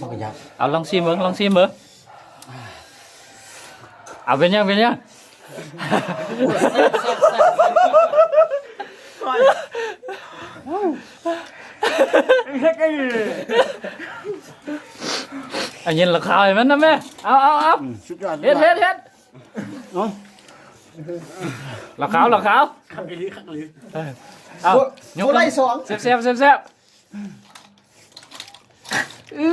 มันก็ยักเอาลองชิมเบิ่งลองชิมเบิ่งเอาเป็นยังเป็นยังอันยินราคาเห็นมันนะแม่เอาเอาเอาสุดยอดเฮ็ดเฮ็ดเฮ็ดเนาะราคาราคาขับไปลีขับไปลี เอายกโอ้ไล่สองเซฟเซฟเซฟเซฟเอ้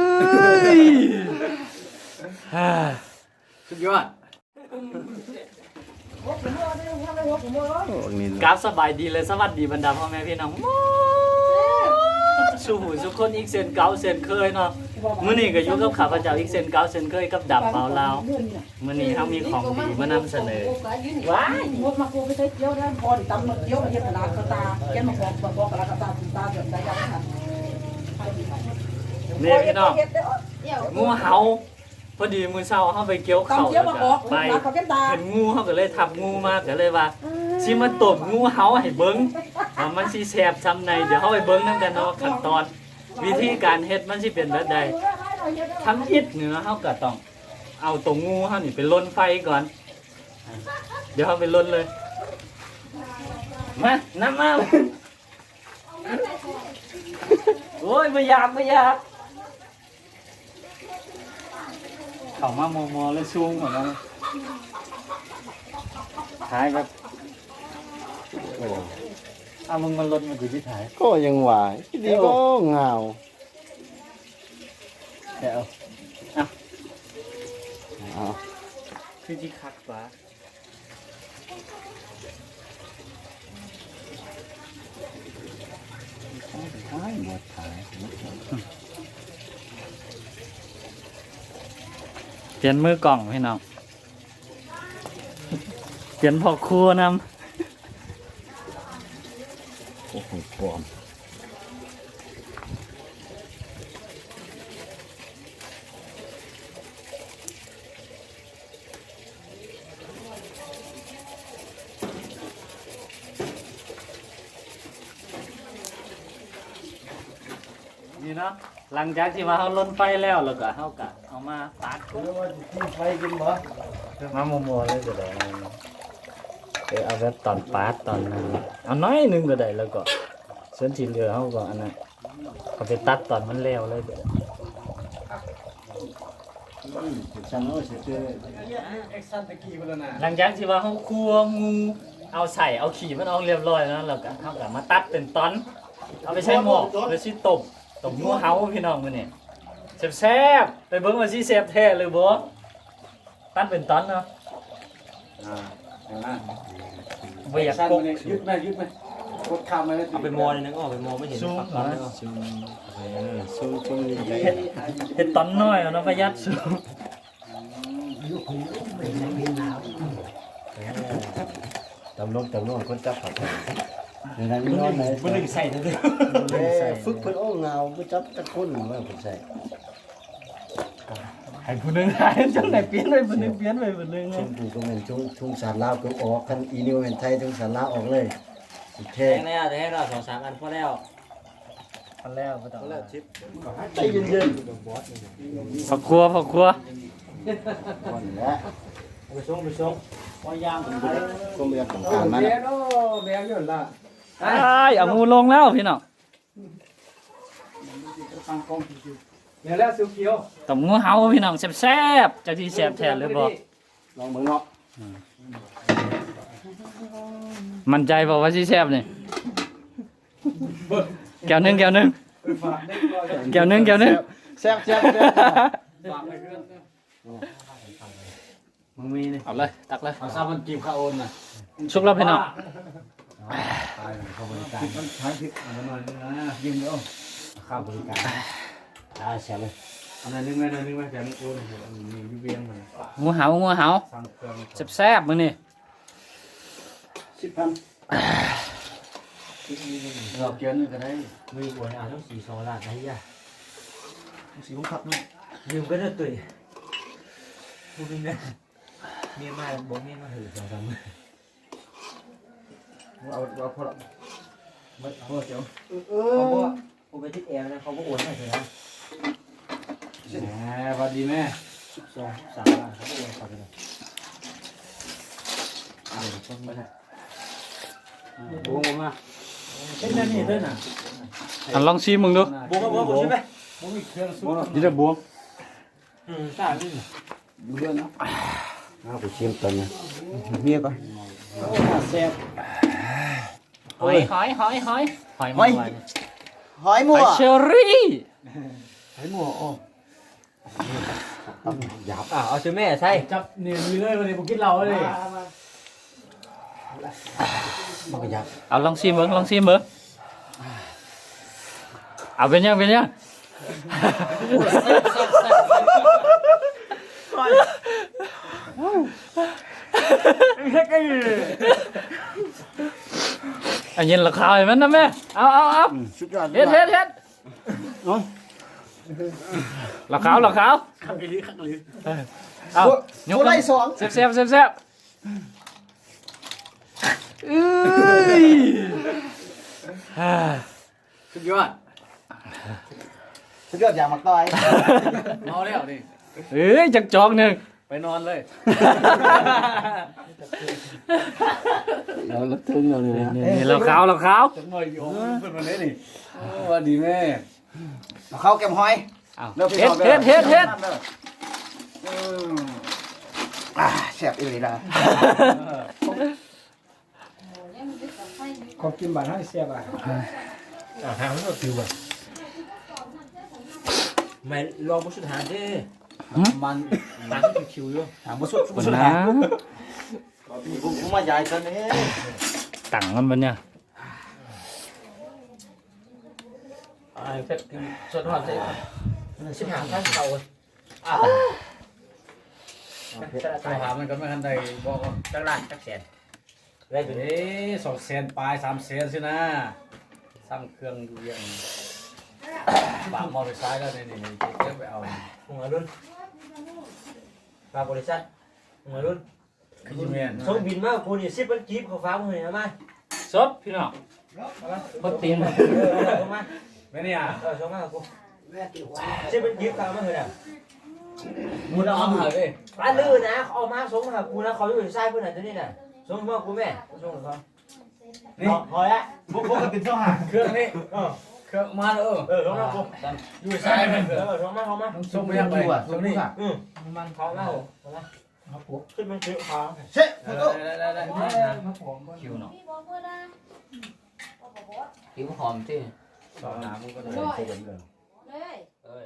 ยฮ่าสุดยอดนี่กราฟสบายดีเลยสวัสดีบรรดาพ่อแม่พี่น้อง สู่หูสุกคนอีกเซนเก่าเซนเคยเนาะมื้อนี้ก็อยู่กับข้าพเจ้าอีกเซนเก่าเซนเคยกับดับเบาลาวมื้อนี้เฮามีของดีมานำเสนอว้ายงดมากูไปใช้เกี้ยวได้พอดิตำมันเกี้ยวมาเย็นตลาดกระตาแกนมาบอกบอกกกระตาตาตาเดือดใจยังค่ะนี่พี่น้องงูเห่าพอดีมือเช้าเฮาไปเกี่ยวเกี้ยวมาไปเห็นงูเฮาก็เลยทับงูมาก็เลยว่าสิมาตบงูเห่าให้เบิ่ง ว่ามันสิแซ่บซำในเดี๋ยวเฮาไปเบิ่งนำกันเนาะขั้นตอน วิธีการเฮ็ดมันสิเป็นแบบใดทำอิดเนื้อเฮาก็ต้อง เอาตัวงูเฮานี่ไปลนไฟก่อน เดี๋ยวเฮาไปลนเลยมาน้ำมาโอ้ยไม่อยากไม่อยากเข้ามามอมอแล้วซูงเหมือนกันถ่ายแบบโอ้ เอามึงมาลนมาดูที่ถ่ายก็ยังหวายดีก็เงาเดี๋ยวเอาคือที่คักวะใช่หมดขายเปลี่ยนมือกล่องพี่น้อง เปลี่ยนพอครัวนำ โอ้โหปลอม นี่เนาะหลังจากที่ว่าเขาลนไฟแล้วแล้วก็เขากะเอามาปาดกุ้งที่ไฟกินบ่มาโมโมเลยก็ได้เออเอาแบบตอนปาดตอนนั้นเอาน้อยหนึงก็ได้แล้วก็ส่วนที่เหลือเขาก็อันนั้นเขาไปตัดตอนมันแล้วเลยก็ได้ฉันว่าสิเจอหลังจากที่ว่าเขาคั่วงูเอาใส่เอาขี่มันออกเรียบร้อยแล้วแล้วก็เขาก็มาตัดเป็นตอน เอาไปใช้หม้อเพื่อสิตบ ตบงูเห่าพี่น้องมื้อนี้แซ่บๆไปเบิ่งว่าสิแซ่บแท้หรือบ่ตัดเป็นตอนเนาะอ่าเห็นไหมบ่อยากสั้นกไปกเลยยึดไหมยึดไหมกดข้ามไปเลยเอาไปมอเลยนึงออกไปมอไม่เห็นซูมฝักเหรอเขาซูมเออซูมซูมใหญ่เฮ็ดเฮ็ดตอนน้อยเอาเนาะประหยัดสูงตำรวจตำรวจคนจับผัด เดี๋ยวนั้นนอนไหนมันหนึ่งใส่ทั้งเดียวใส่ฝึกเพิ่นโอ้เงาบ่จับตะคนว่าเพิ่นใส่ให้ผู้หนึงหายจังได๋เปลี่ยนไปผู้หนึงเปลี่ยนไปผู้หนึงชมพูก็เป็นชุ่งชุ่งสารลาวก็ออกคันอีนิวเป็นไทยชุ่งสารลาวออกเลยสิเท่แทงแล้วแต่ให้เราสองสามอันพอแล้ว อันแล้วบ่ต้องใจเย็นผักครัวผักครัวๆก่อนแหละไปส่งไปส่งก็ย่างก็เรียนต้องการมาแล้วอ้ายเอางูลงแล้วพี่น้องตบงูเห่าพี่น้องแซ่บๆจักสิแซ่บแท้หรือบ่ลองเบิ่งเนาะมั่นใจบ่ว่าสิแซ่บนี่แก้วหนึงแก้วหนึงแก้วหนึงแก้วหนึงแซ่บแซ่บแซ่บมึงมีนี่เอาเลยตักเลยเอาซามันจีบข้าโอนน่ะชุกแล้วพี่น้อง ตายเขาบริการมันใช้พริกอันนั้นนะยืมเด้อค่าบริการอ่าแซ่บเลยอันนั้นนึงไว้อันนั้นนึงไว้แต่นี่โอนมีวิเวียงมันงูเห่างูเห่าสั่งเครื่องแซ่บๆมื้อนี้10,000เราเกียนก็ได้มือหัวอ่าต้องสี่สองล้านไอ้ยาสิผมขับเนาะยืมก็ได้ตุยพูดนี่นะเมียมาบอกเมียมาถือสองสามมือ เอาเอาพอละมัดพ่อเจ้าเอเพราะอว่าติดแอร์นะเขาก็โอนให้เธอนะแหมสวัสดีแม่สองสามบาทเขาก็โอนเขาไปเลยบุ้งมาเช่นนั้นนี่เต้นอะอันลองชิมมึงดูบวกกับวกใช่ไหมบุ้งอีกเครื่องซุปนี่จะบวงอืมตาดิดูเรื่องนะเอาไปชิมตอนนี้เมียก่อนโอ้แซ่บ หอยหอยหอยหอยหอยมันหวานหอยหมั่วอยเชอรี่ให้หมัวอ้อหยาบอ่าเอาชื่อแม่ใช่จับเนี่ยมีเลยวันนี้ผมกินเหล้าเลยมันก็หยาบเอาลองชิมมึงลองชิมมึงเอาเป็นยังเป็นยัง อันเย็นราคาเห็นมันนะแม่ เอาเอาเอาสุดยอดเฮ็ดเฮ็ดเฮ็ดราคาราคาขังกะลิขังกะลิเอายกผู้ไล่สองเซฟเซฟเซฟเซฟเอ้ยอ่าสุดยอดสุดยอดอย่างมักต้อยเมาแล้วนี่เอ้ยจักจอกหนึ่ง ไปนอนเลย เราลึกถึงเราเลยนะนี่ราคาราคาจังหน่อยโอ้เพิ่นมาเลยนี่โอ้สวัสดีแม่เข้าแกมหอยเอาแล้วพี่เฮ็ดน้องเฮ็ดเฮ็ดเฮ็ดอืมอ่าแซ่บอีหลีนะขอบกินบาทให้แซ่บอะอ่าหามันก็คิวอะไม่ลองมุสุดหาดิ มันตามที่คิวอยู่ถามว่าสุดคนสุดนะหาผมผมมาใหญ่ตอนนี้ตังมันมันเนี่ยอ่าเป็ดสดหอมใช่ชิบหางท่านเขาอ่าไปหามันก็ไม่ทันใดบอกว่าจังหวัดจักแสนได้เอ้ตัวนี้สองแสนปลายสามแสนสินะซ้ำเครื่องดูยัง ปากมอเตอร์ไซค์แล้วนี่นี่นี่เก็บไปเอาหัวรุ่นปลาบริษัทหัวรุ่นคือจิแมนส่งบินมาคุณนี่สิบเป็นจีบเขาฟ้ามือนะมาสดพี่น้องพอตีนเออส่งมาแม่เนี่ยเออส่งมากูสิบเป็นจีบเขามาเหรอเนี่ยมุดเอาหาเลยปลาลื่นนะเอามาส่งมากูนะเขาอยู่ใต้เพื่อนไหนตัวนี้น่ะส่งมากูแม่ส่งเขานี่พอแล้วพวกพวกกันติดเท่าหาเครื่องนี่เออ เครื่องมาแล้วเออเออส่งมากูอยู่ซ้ายมันเออส่งมาเขามาส่งไปยังไปส่งนี่อืมมันเขามาเขามาขึ้นมันคิ้วเขาเช็คมันก็ได้ได้ได้คิวหนาะพี่บอกว่านะคิวหอมที่สอนน้ำมันก็ได้เสร็จเลย